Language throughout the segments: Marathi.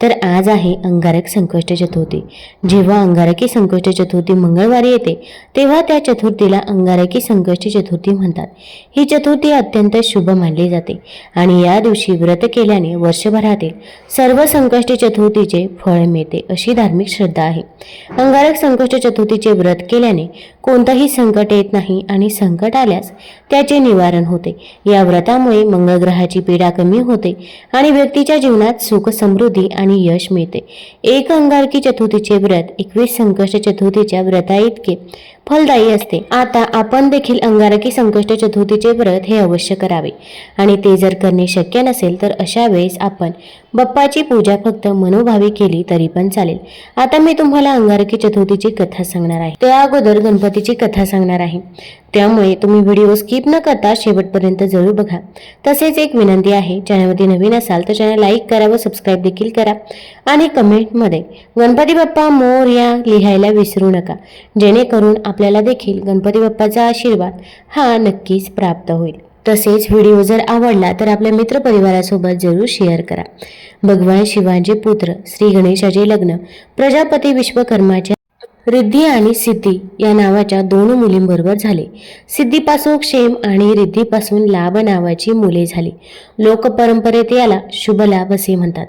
तर आज आहे अंगारक संकष्ट चतुर्थी. जेव्हा अंगारकी संकष्ट चतुर्थी मंगळवारी येते तेव्हा त्या चतुर्थीला अंगारकी संकष्ट चतुर्थी म्हणतात. ही चतुर्थी अत्यंत शुभ मानली जाते आणि या दिवशी व्रत केल्याने वर्षभरातील सर्व संकष्ट चतुर्थीचे फळ मिळते अशी धार्मिक श्रद्धा आहे. अंगारक संकष्ट चतुर्थीचे व्रत केल्याने कोणतंही संकट येत नाही आणि संकट आल्यास त्याचे निवारण होते. या व्रतामुळे मंगळग्रहाची पीडा कमी होते आणि व्यक्तीच्या जीवनात सुख समृद्धी आणि यश मिळते. एक अंगारकी चतुर्थीचे व्रत एकवीस संकष्ट चतुर्थीच्या व्रता इतके फलदायी असते. आता आपण देखील अंगारकी संकष्ट चतुर्थीचे व्रत हे अवश्य करावे. आणि ते जर करणे शक्य नसेल तर अशा वेळेस आपण बाप्पाची पूजा फक्त मनोभावी केली तरी पण चालेल. आता मी तुम्हाला अंगारकी चतुर्थीची कथा सांगणार आहे. त्या अगोदर गणपतीची कथा सांगणार आहे. त्यामुळे तुम्ही व्हिडिओ स्किप न करता शेवटपर्यंत जरूर बघा. तसेच एक विनंती आहे चॅनलमध्ये नवीन असाल तर चॅनल लाईक करा व सबस्क्राईब देखील करा. आणि कमेंटमध्ये गणपती बाप्पा मोर या लिहायला विसरू नका. जेणेकरून आपल्याला देखील गणपती बाप्पाचा आशीर्वाद हा नक्कीच प्राप्त होईल. तसेच व्हिडिओ जर आवडला तर आपल्या मित्रपरिवारासोबत जरूर शेअर करा. भगवान शिवांचे पुत्र श्री गणेशाचे लग्न प्रजापती विश्वकर्माच्या रिद्धी आणि सिद्धी या नावाच्या दोन मुलींबरोबर झाले. सिद्धीपासून क्षेम आणि रिद्धीपासून लाभ नावाची मुले झाली. लोकपरंपरेत याला शुभ लाभ असे म्हणतात.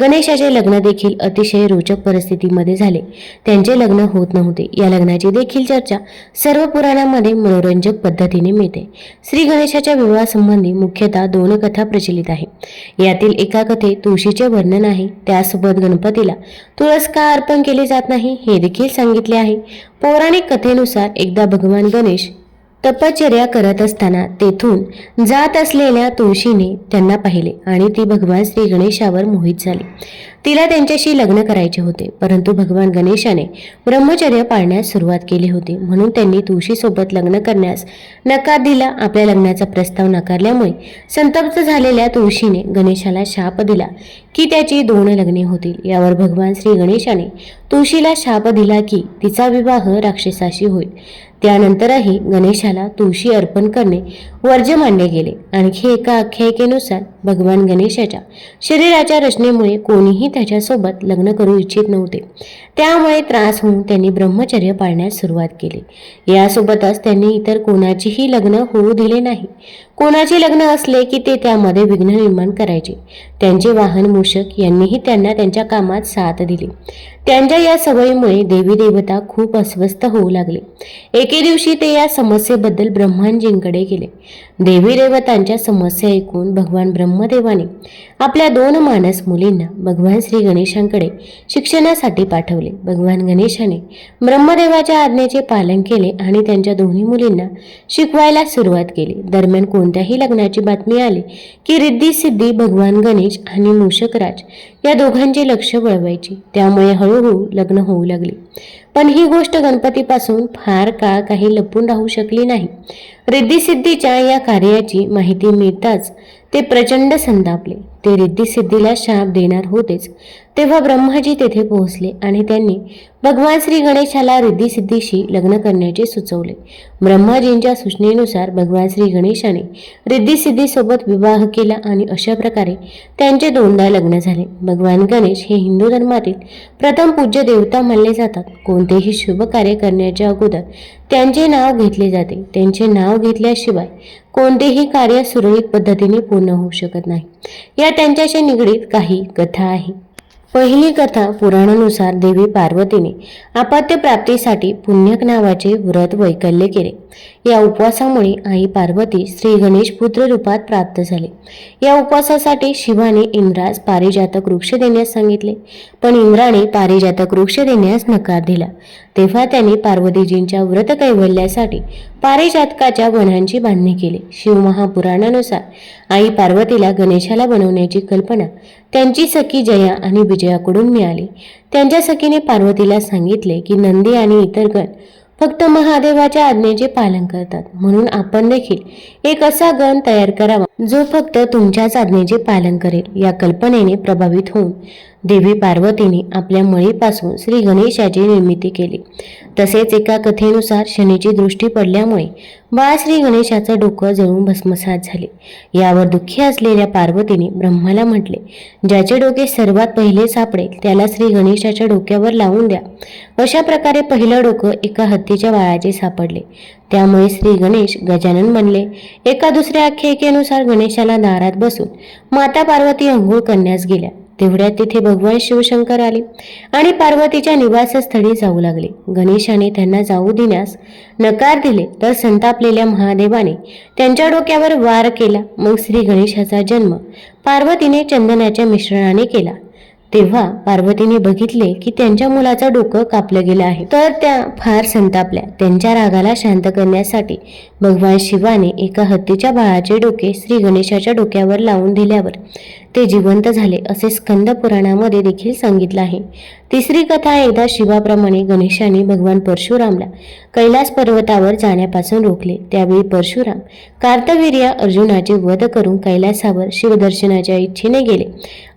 गणेशाचे लग्न देखील अतिशय रोचक परिस्थितीमध्ये झाले. त्यांचे लग्न होत नव्हते. या लग्नाची देखील चर्चा सर्व पुराणांमध्ये मनोरंजक पद्धतीने मिळते. श्री गणेशाच्या विवाहासंबंधी मुख्यतः दोन कथा प्रचलित आहे. यातील एका कथेत तुळशीचे वर्णन आहे. त्यासोबत गणपतीला तुळस का अर्पण केले जात नाही हे देखील सांगितले आहे. पौराणिक कथेनुसार एकदा भगवान गणेश तपश्चर्या करत असताना तेथून जात असलेल्या तुळशीने त्यांना पाहिले आणि ती भगवान श्री गणेशावर मोहित झाली. तिला त्यांच्याशी लग्न करायचे होते परंतु भगवान गणेशाने ब्रह्मचर्य पाळण्यास सुरुवात केली होती. म्हणून त्यांनी तुळशीसोबत लग्न करण्यास नकार दिला. आपल्या लग्नाचा प्रस्ताव नाकारल्यामुळे संतप्त झालेल्या तुळशीने गणेशाला शाप दिला की त्याची दोन लग्ने होतील. यावर भगवान श्री गणेशाने तुळशीला शाप दिला की तिचा विवाह राक्षसाशी होईल. त्यानंतरही गणेशाला तुळशी अर्पण करणे वर्ज्य मानले गेले. आणखी एका आख्यायिकेनुसार भगवान गणेशाच्या शरीराच्या रचनेमुळे कोणीही त्याच्यासोबत लग्न करू इच्छित नव्हते. त्यामुळे त्रास होऊन त्यांनी ब्रह्मचर्य पाळण्यास सुरुवात केली. यासोबतच त्यांनी इतर कोणाचीही लग्न होऊ दिले नाही. कोणाचे लग्न असले की ते त्यामध्ये विघ्न निर्माण करायचे. त्यांचे वाहन मूषक यांनीही त्यांना त्यांच्या कामात साथ दिली. त्यांच्या या सवयीमुळे देवी देवता खूप अस्वस्थ होऊ लागले. एके दिवशी ते या समस्येबद्दल ब्रह्मांजींकडे गेले. देवी देवतांच्या समस्या ऐकून भगवान ब्रह्मदेवाने आपल्या दोन मानस मुलींना भगवान श्री गणेशांकडे शिक्षणासाठी पाठवले. भगवान गणेशाने ब्रह्मदेवाच्या आज्ञेचे पालन केले आणि त्यांच्या दोन्ही मुलींना शिकवायला सुरुवात केली. दरम्यान कोण कोणत्याही लग्नाची बातमी आली की रिद्धी सिद्धी भगवान गणेश आणि मूषकराज या दोघांचे लक्ष वळवायची. त्यामुळे हळूहळू लग्न होऊ लागले. पण ही गोष्ट गणपतीपासून फार काळ काही लपून राहू शकली नाही. रिद्धिसिद्धीच्या या कार्याची माहिती मिळताच ते प्रचंड संतापले. ते रिद्धिसिद्धीला शाप देणार होतेच. तेव्हा ब्रह्माजी तेथे पोहोचले आणि त्यांनी भगवान श्री गणेशाला रिद्धिसिद्धीशी लग्न करण्याचे सुचवले. ब्रह्माजींच्या सूचनेनुसार भगवान श्री गणेशाने रिद्धिसिद्धीसोबत विवाह केला आणि अशा प्रकारे त्यांचे दोनदा लग्न झाले. भगवान गणेश हे हिंदू धर्मातील प्रथम पूज्य देवता मानले जातात. कोणतेही शुभ कार्य करण्याच्या अगोदर त्यांचे नाव घेतले जाते. त्यांचे नाव घेतल्याशिवाय कोणतेही कार्य सुरळीत पद्धतीने पूर्ण होऊ शकत नाही. या त्यांच्याशी निगडीत काही कथा आहे. पहिली कथा पुराणानुसार देवी पार्वतीने अपत्यप्राप्तीसाठी पुण्यक नावाचे व्रत वैकल्य केले. या उपवासामुळे आई पार्वती श्री गणेश पुत्र रूपात प्राप्त झाले. या उपवासासाठी शिवाने इंद्रास पारिजातक वृक्ष देण्यास सांगितले. पण इंद्राने पारिजातक वृक्ष देण्यास नकार दिला. तेव्हा त्यांनी पार्वतीजींच्या व्रत कैवल्यासाठी पारिजातकाच्या वनांची बांधणी केली. शिवमहापुराणानुसार आई पार्वतीला गणेशाला बनवण्याची कल्पना त्यांची सखी जया आणि विजयाकडून मिळाली. त्यांच्या सखीने पार्वतीला सांगितले की नंदी आणि इतर गण फक्त महादेवाच्या आज्ञेचे पालन करतात. म्हणून आपण देखील एक असा गण तयार करावा जो फक्त तुमच्याच आज्ञेचे पालन करेल या कल्पनेने प्रभावित होऊन देवी पार्वतीने आपल्या मळीपासून श्री गणेशाची निर्मिती केली. तसेच एका कथेनुसार शनीची दृष्टी पडल्यामुळे बाळ श्री गणेशाचं डोकं जळून भस्मसात झाले. यावर दुःखी असलेल्या पार्वतीने ब्रह्माला म्हटले ज्याचे डोके सर्वात पहिले सापडेल त्याला श्री गणेशाच्या डोक्यावर लावून द्या. अशा प्रकारे पहिलं डोकं एका हत्तीच्या बाळाचे सापडले. त्यामुळे श्री गणेश गजानन बनले. एका दुसऱ्या आख्यायिकेनुसार गणेशाला दारात बसून माता पार्वती अंघोळ करण्यास गेल्या. तेवढ्यात तिथे भगवान शिवशंकर आले आणि पार्वतीच्या निवासस्थळी जाऊ लागले. गणेशाने त्यांना जाऊ देण्यास नकार दिले तर संतापलेल्या महादेवाने त्यांच्या डोक्यावर वार केला. मग श्री गणेशाचा जन्म पार्वतीने चंदनाच्या मिश्रणाने केला. तेव्हा पार्वतीने बघितले की त्यांच्या मुलाचं डोकं कापलं गेलं आहे. तर त्या फार संतापल्या. त्यांच्या रागाला शांत करण्यासाठी भगवान शिवाने एका हत्तीच्या बाळाचे डोके श्री गणेशाच्या डोक्यावर लावून दिल्यावर ते जिवंत झाले असे स्कंद पुराणामध्ये देखील सांगितलं आहे. तिसरी कथा एकदा शिवाप्रमाणे गणेशाने भगवान परशुरामला कैलास पर्वतावर जाण्यापासून रोखले. त्यावेळी परशुराम कार्तवीर्य अर्जुनाचे वध करून कैलासावर शिवदर्शनाच्या इच्छेने गेले.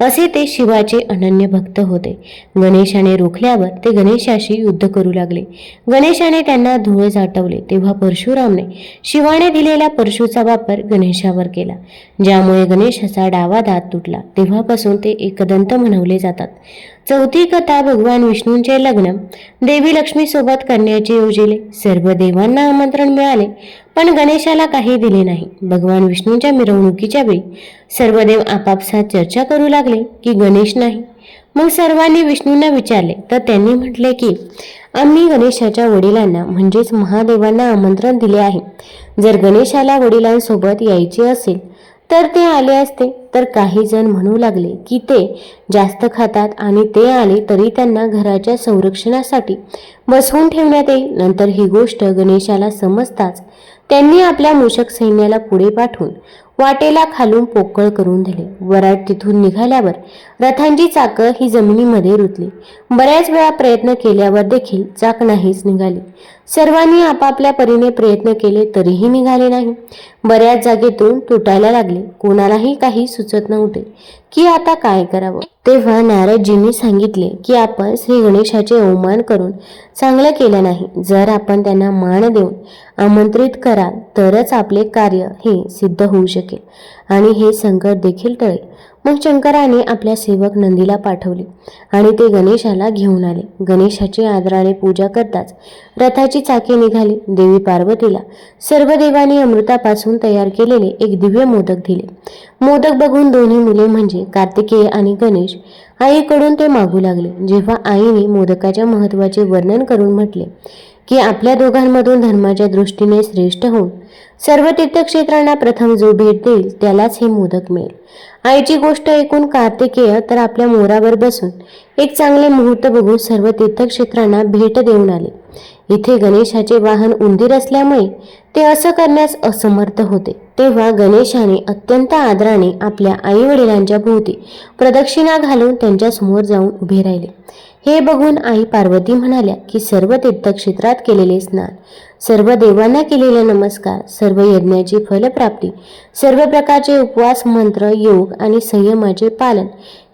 असे ते शिवाचे अनन्य भक्त होते. गणेशाने रोखल्यावर ते गणेशाशी युद्ध करू लागले. गणेशाने त्यांना धुळे जाटवले तेव्हा परशुरामने शिवाने दिलेला परशुचा वापर गणेशावर केला. ज्यामुळे गणेशाचा डावा दात तुटला. तेव्हापासून ते एकदंत म्हणवले जातात. चौथी कथा भगवान विष्णूंचे लग्न. देवी लक्ष्मी सोबत करण्याचे योजिले सर्व देवांना आमंत्रण मिळाले पण गणेशाला काही दिले नाही. भगवान विष्णूंच्या मिरवणुकीच्या वेळी सर्व देव आपापसात चर्चा करू लागले की गणेश नाही. मग सर्वांनी विष्णूंना विचारले तर त्यांनी म्हटले की आम्ही गणेशाच्या वडिलांना म्हणजेच महादेवांना आमंत्रण दिले आहे. जर गणेशाला वडिलांसोबत यायचे असेल तर ते आले असते. तर काही जण म्हणू लागले की ते जास्त खातात आणि ते आले तरी त्यांना घराच्या संरक्षणासाठी बसवून ठेवण्यात येईल. नंतर ही गोष्ट गणेशाला समजताच त्यांनी आपल्या मूषक सैन्याला पुढे पाठवून वाटेला खालून पोकळ करून दिले. वराड तिथून निघाल्यावर रथांची चाकं ही जमिनीमध्ये रुतली. बऱ्याच वेळा प्रयत्न केल्यावर देखील चाक नाहीच निघाली. सर्वांनी आपापल्या परीने प्रयत्न केले तरीही निघाले नाही. बऱ्याच जागेतून तुटायला लागले. कोणालाही काही सुचत नव्हते. की आता काय करावं? तेव्हा नारदजींनी सांगितले की आपण श्री गणेशाचे अवमान करून चांगलं केलं नाही. जर आपण त्यांना मान देऊन आमंत्रित कराल तरच आपले कार्य हे सिद्ध होऊ शकेल शकेल. आणि हे संकट देखील टळेल. मग शंकराने आपल्या सेवक नंदीला पाठवले आणि ते गणेशाला घेऊन आले. गणेशाची आदराने पूजा करताच रथाची चाके निघाली. देवी पार्वतीला सर्व देवांनी अमृतापासून तयार केलेले एक दिव्य मोदक दिले. मोदक बघून दोन्ही मुले म्हणजे कार्तिकेय आणि गणेश आईकडून ते मागू लागले. जेव्हा आईने मोदकाच्या महत्त्वाचे वर्णन करून म्हटले की आपल्या दोघांमधून धर्माच्या दृष्टीने श्रेष्ठ होऊन सर्व तीर्थक्षेत्रांना प्रथम जो भेट देईल त्यालाच हे मोदक मिळेल. आईची गोष्ट ऐकून कार्तिकेय तर आपल्या मोरावर बसून एक चांगले मुहूर्त बघून सर्व तीर्थक्षेत्रांना भेट देऊन आले. इथे गणेशाचे वाहन उंदीर असल्यामुळे ते असं करण्यास असमर्थ होते. तेव्हा गणेशाने अत्यंत आदराने आपल्या आई वडिलांच्या भोवती प्रदक्षिणा घालून त्यांच्यासमोर जाऊन उभे राहिले. हे बघून आई पार्वती म्हणाल्या की सर्व तीर्थक्षेत्रात केलेले स्नान सर्व देवांना केलेले नमस्कार सर्व यज्ञाची फलप्राप्ती सर्व प्रकारचे उपवास मंत्र योग आणि संयमाचे पालन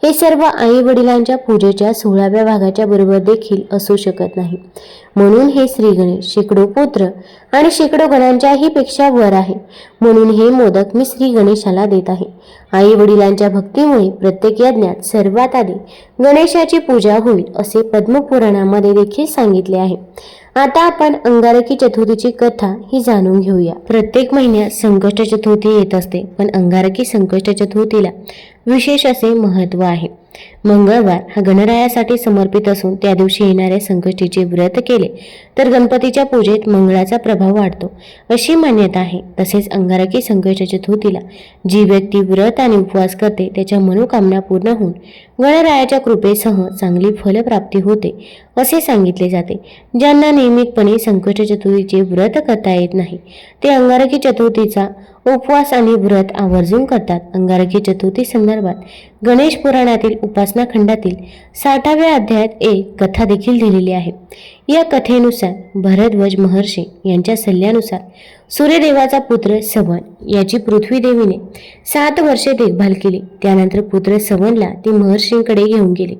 हे सर्व आई वडिलांच्या पूजेच्या सोळाव्या भागाच्या बरोबर देखील असू शकत नाही. म्हणून हे श्री गणेश शेकडो पुत्र आणि शेकडो गणांच्याही पेक्षा वर आहे. म्हणून हे मोदक मी श्री गणेशाला देत आहे. आई वडिलांच्या भक्तीमुळे प्रत्येक यज्ञात सर्वात आधी गणेशाची पूजा होईल असे पद्मपुराणामध्ये देखील सांगितले आहे. आता आपण अंगारकी चतुर्थीची कथा ही जाणून घेऊया. प्रत्येक महिन्यात संकष्ट चतुर्थी येत असते पण अंगारकी संकष्ट चतुर्थीला विशेष असे महत्त्व आहे. मंगळवार हा गणरायासाठी समर्पित असून त्या दिवशी येणाऱ्या संकष्टीचे व्रत केले तर गणपतीच्या पूजेत मंगळाचा प्रभाव वाढतो. अशी मान्यता आहे तसेच अंगारकी संकष्टाच्या चतुर्थीला जी व्यक्ती व्रत आणि उपवास करते त्याच्या मनोकामना पूर्ण होऊन गणरायाच्या कृपेसह चांगली फलप्राप्ती होते असे सांगितले जाते. ज्यांना नियमितपणे संकष्ट चतुर्थीचे व्रत करता येत नाही ते अंगारकी चतुर्थीचा उपवास आणि व्रत आवर्जून करतात. अंगारकी चतुर्थी संदर्भात गणेश पुराणातील उपास उपासना साठाव्या अध्यायात एक कथा देखील दिलेली आहे. या कथेनुसार भरद्वज महर्षी यांच्या सल्ल्यानुसार सूर्यदेवाचा पुत्र सवन याची पृथ्वी देवीने सात वर्षे देखभाल केली. त्यानंतर पुत्र सवनला ती महर्षींकडे घेऊन गेली.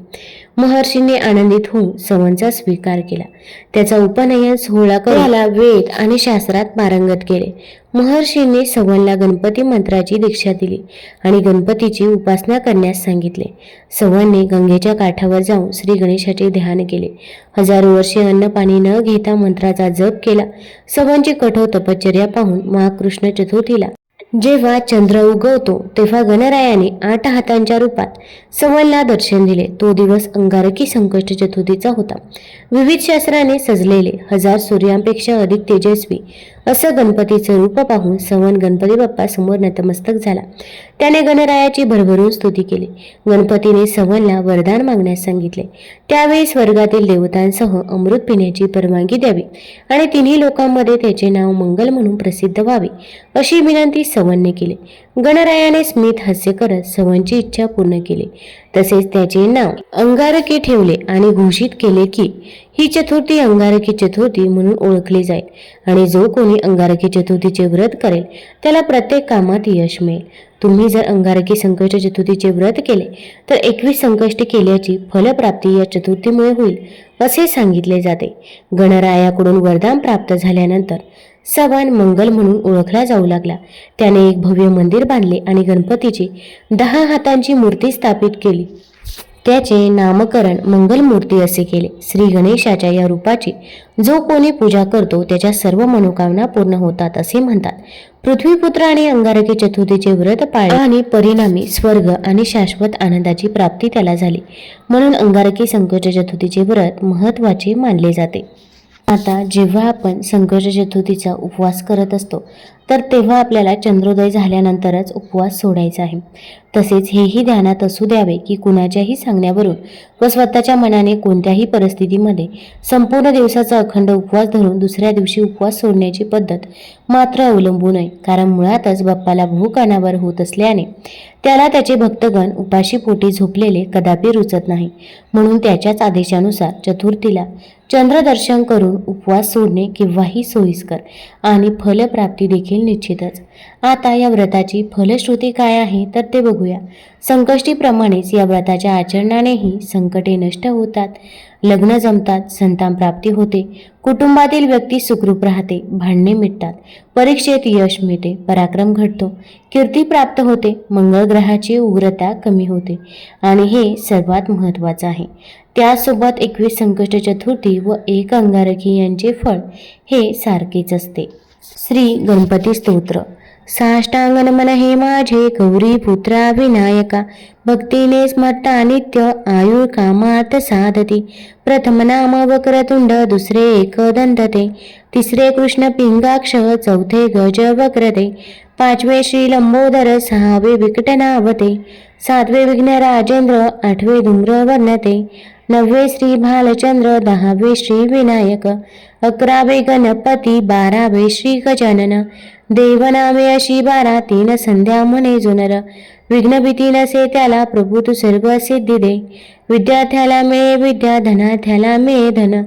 महर्षीने आनंदित होऊन सवनचा स्वीकार केला. त्याचा उपनयन सोहळा करायला वेद आणि शास्त्रात पारंगत केले. महर्षींनी सवनला गणपती मंत्राची दीक्षा दिली आणि गणपतीची उपासना करण्यास सांगितले. सवनने गंगेच्या काठावर जाऊन श्री गणेशाचे ध्यान केले. हजारो वर्षे अन्न पाणी न घेता मंत्राचा जप केला. सवनची कठोर तपश्चर्या पाहून महाकृष्ण चतुर्थीला जेव्हा चंद्र उगवतो तेव्हा गणरायाने आठ हातांच्या रूपात सवलला दर्शन दिले. तो दिवस अंगारकी संकष्ट चतुर्थीचा होता. विविध शास्त्राने सजलेले हजार सूर्यांपेक्षा अधिक तेजस्वी असं गणपतीचं रूप पाहून सवन गणपती बाप्पा समोर नतमस्तक झाला. त्याने गणरायाची भरभरून स्तुती केली. गणपतीने सवनला वरदान मागण्यास सांगितले. त्यावेळी स्वर्गातील देवतांसह अमृत पिण्याची परवानगी द्यावी आणि तिन्ही लोकांमध्ये त्याचे नाव मंगल म्हणून प्रसिद्ध व्हावे अशी विनंती सवनने केली. गणरायाने स्मित हास्य करत सवनची इच्छा पूर्ण केली. तसेच त्याचे नाव अंगारकी ठेवले आणि घोषित केले की ही चतुर्थी अंगारकी चतुर्थी म्हणून ओळखली जाईल आणि जो कोणी अंगारकी चतुर्थीचे व्रत करेल त्याला प्रत्येक कामात यश मिळेल. तुम्ही जर अंगारकी संकष्ट चतुर्थीचे व्रत केले तर एकवीस संकष्ट केल्याची फलप्राप्ती या चतुर्थीमुळे होईल असे सांगितले जाते. गणरायाकडून वरदान प्राप्त झाल्यानंतर सवान मंगल म्हणून ओळखला जाऊ लागला. त्याने एक भव्य मंदिर बांधले आणि गणपतीची दहा हातांची मूर्ती स्थापित केली. त्याचे नामकरण मंगलमूर्ती असे केले. श्री गणेशाच्या या रूपाची जो कोणी पूजा करतो त्याच्या सर्व मनोकामना पूर्ण होतात असे म्हणतात. पृथ्वीपुत्र आणि अंगारकी चतुर्थीचे व्रत पाळले. आणि परिणामी स्वर्ग आणि शाश्वत आनंदाची प्राप्ती त्याला झाली. म्हणून अंगारकी संकट चतुर्थीचे व्रत महत्त्वाचे मानले जाते. आता जेव्हा आपण संकट चतुर्थीचा उपवास करत असतो तर तेव्हा आपल्याला चंद्रोदय झाल्यानंतरच उपवास सोडायचा आहे. तसेच हेही ध्यानात असू द्यावे की कुणाच्याही सांगण्यावरून व स्वतःच्या मनाने कोणत्याही परिस्थितीमध्ये संपूर्ण दिवसाचा अखंड उपवास धरून दुसऱ्या दिवशी उपवास सोडण्याची पद्धत मात्र अवलंबू नये. कारण मुळातच बाप्पाला भूक अनावर होत असल्याने त्याला त्याचे भक्तगण उपाशी पोटी झोपलेले कदापि रुचत नाही. म्हणून त्याच्याच आदेशानुसार चतुर्थीला चंद्रदर्शन करून उपवास सोडणे केव्हाही सोयीस्कर आणि फलप्राप्ती देखील निश्चितच. आता या व्रताची फलश्रुती काय आहे तर ते बघूया. संकष्टीप्रमाणेच या व्रताच्या आचरणानेही संकटे नष्ट होतात. लग्न जमतात संतान प्राप्ती होते. कुटुंबातील व्यक्ती सुखरूप राहते भांडणे मिटतात. परीक्षेत यश मिळते पराक्रम घडतो. कीर्ती प्राप्त होते मंगळ ग्रहाची उग्रता कमी होते. आणि हे सर्वात महत्त्वाचं आहे. त्यासोबत एकवीस संकष्ट चतुर्थी व एक अंगारकी यांचे फळ हे सारखेच असते. श्री गणपती स्तोत्र. साष्टांग नमन हे माझे गौरी पुत्रा विनायका. भक्तीने स्मरता नित्य आयुर कामार्थ साधती. प्रथम नाम वक्रतुंड दुसरे एक दंतते. तिसरे कृष्ण पिंगाक्ष चौथे गज वक्रते. पाचवे श्री लंबोदर सहावे विकटनावते. सातवे विघ्न राजेंद्र आठवे धूम्र वर्णते. नववे श्री भालचंद्र दहावे श्री विनायक. अकरावे गणपती बारावे श्री गजानन देवनामे अशी बारा तीन संध्या म्हणे जुनर. विघ्नभीती नसे त्याला प्रभू तू सर्व सिद्धी दे. विद्यार्थ्याला मिळे विद्या धनाथ्याला मिळे धन.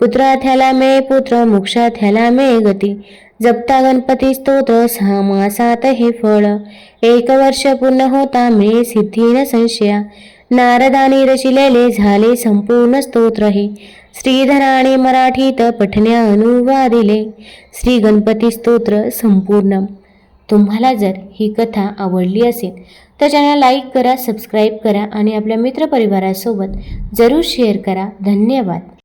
पुत्राथ्याला मिळे पुत्र मोक्षाथ्याला मिळे गती. जपता गणपती स्तोत्र सहा मासात हे फळ. एक वर्ष पूर्ण होता मिळे सिद्धी न संशया. नारदानी रचिलेले झाले संपूर्ण स्तोत्र हे. श्रीधराने मराठीत पठण्या अनुवादिले. श्री गणपती स्तोत्र संपूर्ण. तुम्हाला जर ही कथा आवडली असेल तर चॅनल लाईक करा सबस्क्राईब करा आणि आपल्या मित्रपरिवारासोबत जरूर शेअर करा. धन्यवाद.